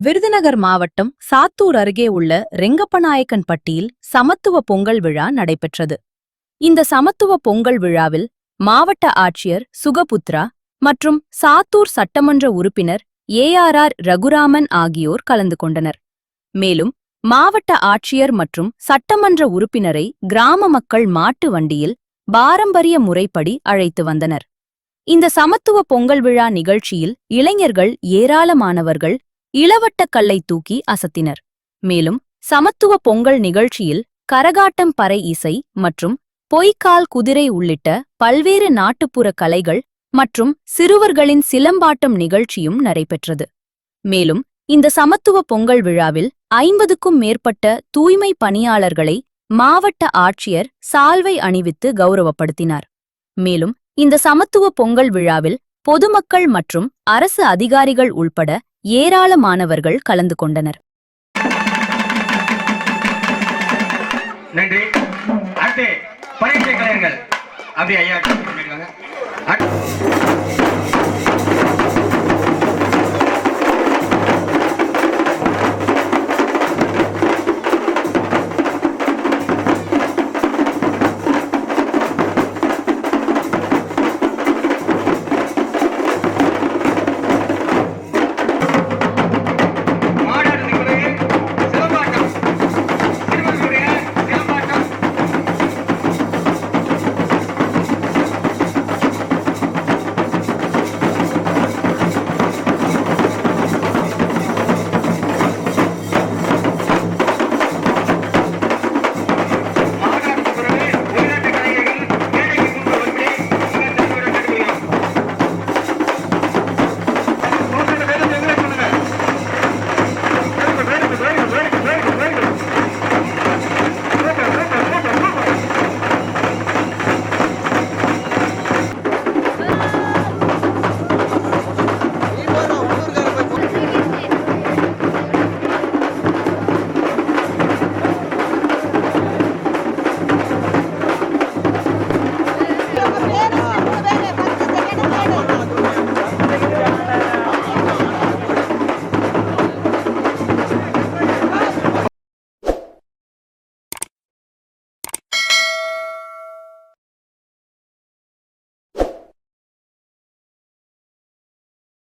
விருதுநகர் மாவட்டம் சாத்தூர் அருகே உள்ள ரெங்கப்பநாயக்கன் பட்டியில் சமத்துவ பொங்கல் விழா நடைபெற்றது. இந்த சமத்துவ பொங்கல் விழாவில் மாவட்ட ஆட்சியர் சுகபுத்ரா மற்றும் சாத்தூர் சட்டமன்ற உறுப்பினர் ஏஆர்ஆர் ரகுராமன் ஆகியோர் கலந்து கொண்டனர். மேலும் மாவட்ட ஆட்சியர் மற்றும் சட்டமன்ற உறுப்பினரை கிராம மக்கள் மாட்டு வண்டியில் பாரம்பரிய முறைப்படி அழைத்து வந்தனர். இந்த சமத்துவ பொங்கல் விழா நிகழ்ச்சியில் இளைஞர்கள் ஏராளமானவர்கள் இளவட்ட கல்லை தூக்கி அசத்தினர். மேலும் சமத்துவ பொங்கல் நிகழ்ச்சியில் கரகாட்டம் பறை இசை மற்றும் பொய்க்கால் குதிரை உள்ளிட்ட பல்வேறு நாட்டுப்புற கலைகள் மற்றும் சிறுவர்களின் சிலம்பாட்டம் நிகழ்ச்சியும் நடைபெற்றது. மேலும் இந்த சமத்துவ பொங்கல் விழாவில் ஐம்பதுக்கும் மேற்பட்ட தூய்மை பணியாளர்களை மாவட்ட ஆட்சியர் சால்வை அணிவித்து கௌரவப்படுத்தினார். மேலும் இந்த சமத்துவ பொங்கல் விழாவில் பொதுமக்கள் மற்றும் அரசு அதிகாரிகள் உள்பட ஏராளமானவர்கள் கலந்து கொண்டனர். நன்றி. அடுத்து பரீட்சை கலைஞர்கள். அப்படி ஐயா முன்னாடி